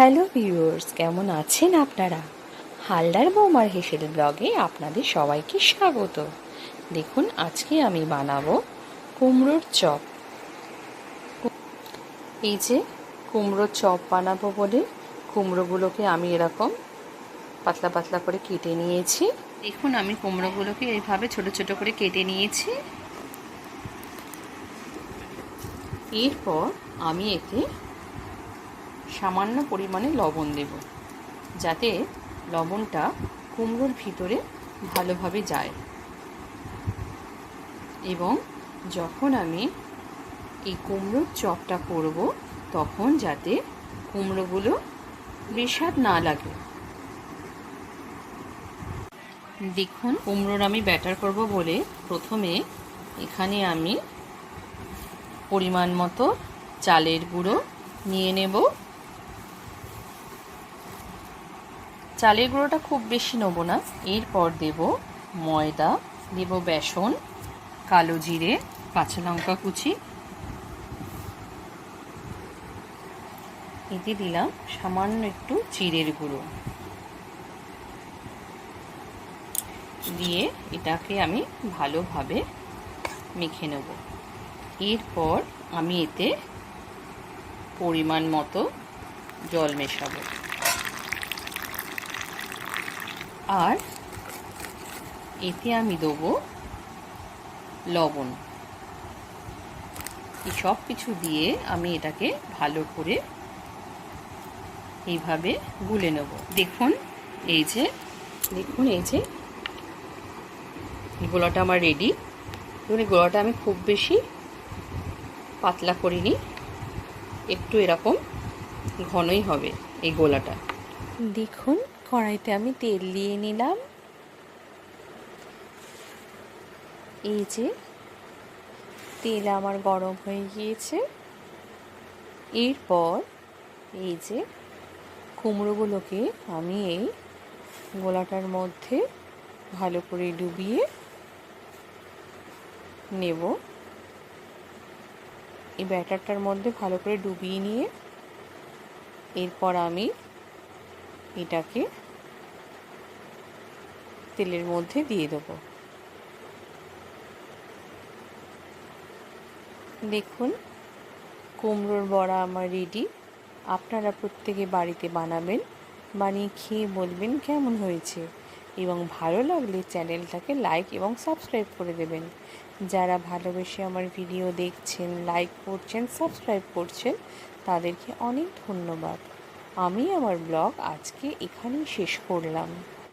Hello viewers, কেমন আছেন আপনারা? হালদার বৌমার হেসেল ব্লগে আপনাদের সবাইকে স্বাগত। দেখুন, আজকে আমি বানাবো কুমড়োর চপ। এই যে কুমড়োর চপ বানাবো বলে কুমড়োগুলোকে আমি এরকম পাতলা পাতলা করে কেটে নিয়েছি। দেখুন, আমি কুমড়োগুলোকে এইভাবে ছোট ছোট করে কেটে নিয়েছি। এরপর আমি এতে সামান্য পরিমাণে লবণ দেব, যাতে লবণটা কুমড়োর ভিতরে ভালোভাবে যায়। এবং যখন আমি এই কুমড়োর চপটা করব, তখন যাতে কুমড়োগুলো বেস্বাদ না লাগে। দেখুন, কুমড়োর আমি ব্যাটার করব বলে প্রথমে এখানে আমি পরিমাণ মতো চালের গুঁড়ো নিয়ে নেব। চালের গুঁড়োটা খুব বেশি নেব না। এরপর দেব ময়দা, দেব বেসন, কালো জিরে, কাঁচা লঙ্কা কুচি। এতে দিলাম সামান্য একটু জিরের গুঁড়ো। দিয়ে এটাকে আমি ভালোভাবে মেখে নেব। এরপর আমি এতে পরিমাণ মতো জল মেশাবো। আর এতে আমি দেবো লবণ। এই সব কিছু দিয়ে আমি এটাকে ভালো করে এইভাবে গুলে নেব। দেখুন, এই যে, দেখুন, এই যে, গোলাটা আমার রেডি দেখুন এই গোলাটা আমি খুব বেশি পাতলা করিনি, একটু এরকম ঘনই হবে এই গোলাটা। দেখুন কড়াইতে আমি তেল দিয়ে নিলাম। এই যে তেল আমার গরম হয়ে গিয়েছে। এরপর এই যে কুমড়োগুলোকে আমি এই গোলাটার মধ্যে ভালো করে ডুবিয়ে নেব। এই ব্যাটারটার মধ্যে ভালো করে ডুবিয়ে নিয়ে এরপর আমি এটাকে তেলের মধ্যে দিয়ে দেবো। দেখুন, কুমড়োর বড়া আমার রেডি আপনারা প্রত্যেকে বাড়িতে বানাবেন, বানিয়ে খেয়ে বলবেন কেমন হয়েছে। এবং ভালো লাগলে চ্যানেলটাকে লাইক এবং সাবস্ক্রাইব করে দেবেন। যারা ভালোবেসে আমার ভিডিও দেখছেন লাইক করছেন সাবস্ক্রাইব করছেন, তাদেরকে অনেক ধন্যবাদ। আমি আমার ব্লগ আজকে এখানেই শেষ করলাম।